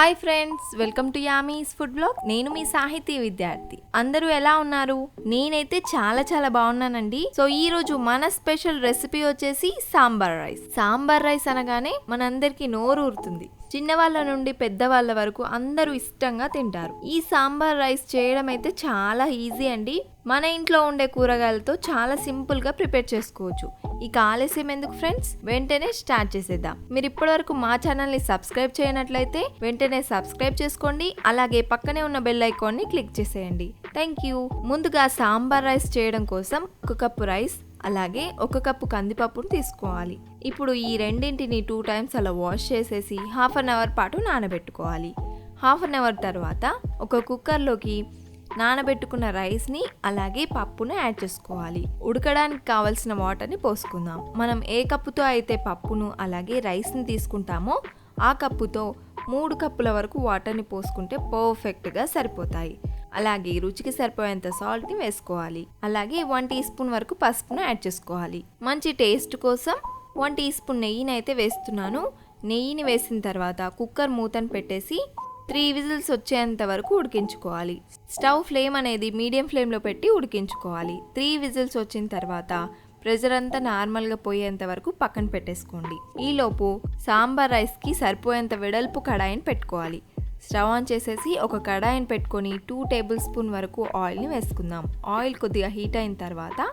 Hi friends welcome to Yummy's food blog. నేను మీ సాహితీ విద్యార్థి. అందరూ ఎలా ఉన్నారు? నేనైతే చాలా చాలా బాగున్నానండి. సో ఈ రోజు మన స్పెషల్ రెసిపీ వచ్చేసి సాంబార్ రైస్. సాంబార్ రైస్ అనగానే మనందరికీ నోరు ఊరుతుంది చిన్నవాళ్ళ నుండి పెద్దవాళ్ళ వరకు అందరూ ఇష్టంగా తింటారు. ఈ సాంబార్ రైస్ చేయడం అయితే చాలా ఈజీ అండి. మన ఇంట్లో ఉండే కూరగాయలతో చాలా సింపుల్గా ప్రిపేర్ చేసుకోవచ్చు. ఇక ఆలస్యం ఎందుకు ఫ్రెండ్స్? వెంటనే స్టార్ట్ చేసేద్దాం. మీరు ఇప్పటివరకు మా ఛానల్ని సబ్స్క్రైబ్ చేయనట్లయితే వెంటనే సబ్స్క్రైబ్ చేసుకోండి. అలాగే పక్కనే ఉన్న బెల్ ఐకాన్ని క్లిక్ చేసేయండి. Thank you. ముందుగా సాంబార్ రైస్ చేయడం కోసం ఒక కప్పు రైస్ అలాగే ఒక కప్పు కందిపప్పును తీసుకోవాలి. ఇప్పుడు ఈ రెండింటిని టూ టైమ్స్ అలా వాష్ చేసేసి హాఫ్ అన్ అవర్ పాటు నానబెట్టుకోవాలి. హాఫ్ అన్ అవర్ తర్వాత ఒక కుక్కర్లోకి నానబెట్టుకున్న రైస్ని అలాగే పప్పును యాడ్ చేసుకోవాలి. ఉడకడానికి కావలసిన వాటర్ని పోసుకుందాం. మనం ఏ కప్పుతో అయితే పప్పును అలాగే రైస్ని తీసుకుంటామో ఆ కప్పుతో మూడు కప్పుల వరకు వాటర్ని పోసుకుంటే పర్ఫెక్ట్గా సరిపోతాయి. అలాగే రుచికి సరిపోయేంత సాల్ట్ని వేసుకోవాలి. అలాగే వన్ టీ స్పూన్ వరకు పసుపును యాడ్ చేసుకోవాలి. మంచి టేస్ట్ కోసం వన్ టీ స్పూన్ నెయ్యిని అయితే వేస్తున్నాను. నెయ్యిని వేసిన తర్వాత కుక్కర్ మూతను పెట్టేసి త్రీ విజిల్స్ వచ్చేంత వరకు ఉడికించుకోవాలి. స్టవ్ ఫ్లేమ్ అనేది మీడియం ఫ్లేమ్లో పెట్టి ఉడికించుకోవాలి. త్రీ విజిల్స్ వచ్చిన తర్వాత ప్రెజర్ అంతా నార్మల్గా పోయేంత వరకు పక్కన పెట్టేసుకోండి. ఈలోపు సాంబార్ రైస్కి సరిపోయేంత వెడల్పు కడాయిని పెట్టుకోవాలి. స్టవ్ ఆన్ చేసేసి ఒక కడాయిని పెట్టుకొని టూ టేబుల్ స్పూన్ వరకు ఆయిల్ని వేసుకుందాం. ఆయిల్ కొద్దిగా హీట్ అయిన తర్వాత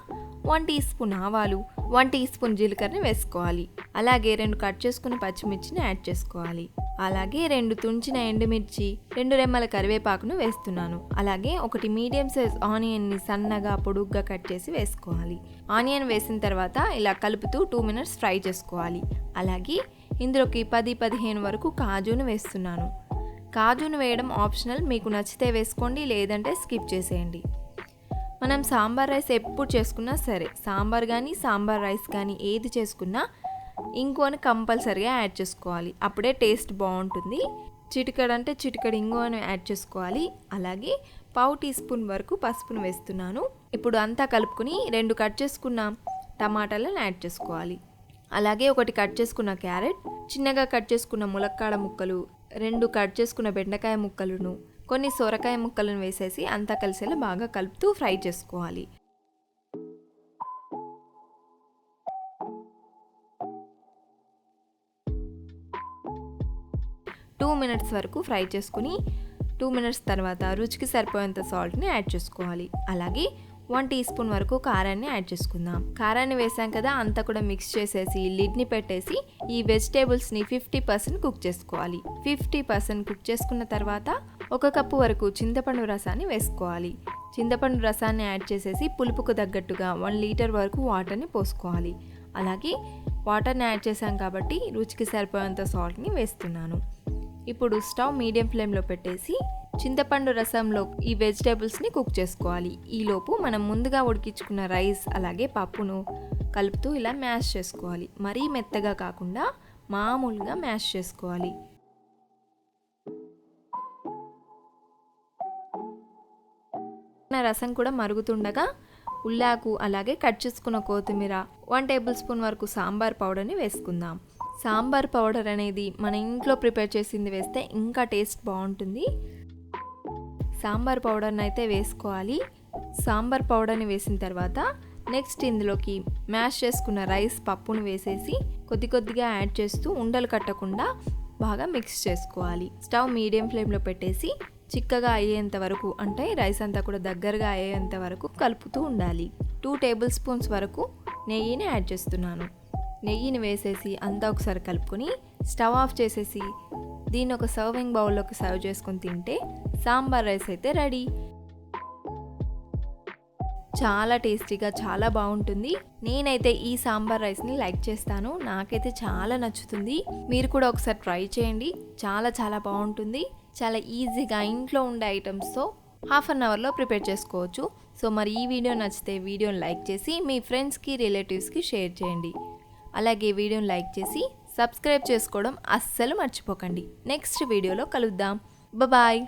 వన్ టీ స్పూన్ ఆవాలు వన్ టీ స్పూన్ జీలకర్రని వేసుకోవాలి. అలాగే రెండు కట్ చేసుకున్న పచ్చిమిర్చిని యాడ్ చేసుకోవాలి. అలాగే రెండు తుంచిన ఎండుమిర్చి రెండు రెమ్మల కరివేపాకును వేస్తున్నాను. అలాగే ఒకటి మీడియం సైజ్ ఆనియన్ని సన్నగా పొడుగ్గా కట్ చేసి వేసుకోవాలి. ఆనియన్ వేసిన తర్వాత ఇలా కలుపుతూ టూ మినిట్స్ ఫ్రై చేసుకోవాలి. అలాగే ఇందులోకి పది పదిహేను వరకు కాజును వేస్తున్నాను. కాజును వేయడం ఆప్షనల్. మీకు నచ్చితే వేసుకోండి లేదంటే స్కిప్ చేసేయండి. మనం సాంబార్ రైస్ ఎప్పుడు చేసుకున్నా సరే సాంబార్ కానీ సాంబార్ రైస్ కానీ ఏది చేసుకున్నా ఇంకోని కంపల్సరిగా యాడ్ చేసుకోవాలి. అప్పుడే టేస్ట్ బాగుంటుంది. చిటికడ అంటే చిటికడ ఇంగువను యాడ్ చేసుకోవాలి. అలాగే పావు టీ స్పూన్ వరకు పసుపును వేస్తున్నాను. ఇప్పుడు అంతా కలుపుకుని రెండు కట్ చేసుకున్న టమాటాలను యాడ్ చేసుకోవాలి. అలాగే ఒకటి కట్ చేసుకున్న క్యారెట్ చిన్నగా కట్ చేసుకున్న ములక్కాడ ముక్కలు రెండు కట్ చేసుకున్న బెండకాయ ముక్కలను కొన్ని సొరకాయ ముక్కలను వేసేసి అంతా కలిసేలా బాగా కలుపుతూ ఫ్రై చేసుకోవాలి. టూ మినిట్స్ వరకు ఫ్రై చేసుకుని టూ మినిట్స్ తర్వాత రుచికి సరిపోయేంత సాల్ట్ని యాడ్ చేసుకోవాలి. అలాగే వన్ టీ స్పూన్ వరకు కారాన్ని యాడ్ చేసుకుందాం. కారాన్ని వేసాం కదా అంతా కూడా మిక్స్ చేసేసి లిడ్ని పెట్టేసి ఈ వెజిటేబుల్స్ని ఫిఫ్టీ పర్సెంట్ కుక్ చేసుకోవాలి. ఫిఫ్టీ పర్సెంట్ కుక్ చేసుకున్న తర్వాత ఒక కప్పు వరకు చింతపండు రసాన్ని వేసుకోవాలి. చింతపండు రసాన్ని యాడ్ చేసేసి పులుపుకు తగ్గట్టుగా వన్ లీటర్ వరకు వాటర్ని పోసుకోవాలి. అలాగే వాటర్ని యాడ్ చేసాం కాబట్టి రుచికి సరిపోయేంత సాల్ట్ని వేస్తున్నాను. ఇప్పుడు స్టవ్ మీడియం ఫ్లేమ్లో పెట్టేసి చింతపండు రసంలో ఈ వెజిటేబుల్స్ని కుక్ చేసుకోవాలి. ఈలోపు మనం ముందుగా ఉడికించుకున్న రైస్ అలాగే పప్పును కలుపుతూ ఇలా మ్యాష్ చేసుకోవాలి. మరీ మెత్తగా కాకుండా మామూలుగా మ్యాష్ చేసుకోవాలి. రసం కూడా మరుగుతుండగా ఉల్లాకు అలాగే కట్ చేసుకున్న కొత్తిమీర వన్ టేబుల్ స్పూన్ వరకు సాంబార్ పౌడర్ని వేసుకుందాం. సాంబార్ పౌడర్ అనేది మన ఇంట్లో ప్రిపేర్ చేసింది వేస్తే ఇంకా టేస్ట్ బాగుంటుంది. సాంబార్ పౌడర్ని అయితే వేసుకోవాలి. సాంబార్ పౌడర్ని వేసిన తర్వాత నెక్స్ట్ ఇందులోకి మ్యాష్ చేసుకున్న రైస్ పప్పును వేసేసి కొద్ది కొద్దిగా యాడ్ చేస్తూ ఉండలు కట్టకుండా బాగా మిక్స్ చేసుకోవాలి. స్టవ్ మీడియం ఫ్లేమ్లో పెట్టేసి చిక్కగా అయ్యేంత వరకు అంటే రైస్ అంతా కూడా దగ్గరగా అయ్యేంత వరకు కలుపుతూ ఉండాలి. టూ టేబుల్ స్పూన్స్ వరకు నెయ్యిని యాడ్ చేస్తున్నాను. నెయ్యిని వేసేసి అంతా ఒకసారి కలుపుకొని స్టవ్ ఆఫ్ చేసేసి దీన్ని ఒక సర్వింగ్ బౌల్లోకి సర్వ్ చేసుకొని తింటే సాంబార్ రైస్ అయితే రెడీ. చాలా టేస్టీగా చాలా బాగుంటుంది. నేనైతే ఈ సాంబార్ రైస్ని లైక్ చేస్తాను. నాకైతే చాలా నచ్చుతుంది. మీరు కూడా ఒకసారి ట్రై చేయండి. చాలా చాలా బాగుంటుంది. చాలా ఈజీగా ఇంట్లో ఉండే ఐటమ్స్తో హాఫ్ అన్ అవర్లో ప్రిపేర్ చేసుకోవచ్చు. సో మరి ఈ వీడియో నచ్చితే వీడియోని లైక్ చేసి మీ ఫ్రెండ్స్కి రిలేటివ్స్కి షేర్ చేయండి. అలాగే వీడియోని లైక్ చేసి సబ్స్క్రైబ్ చేసుకోవడం అస్సలు మర్చిపోకండి. నెక్స్ట్ వీడియోలో కలుద్దాం. బాయ్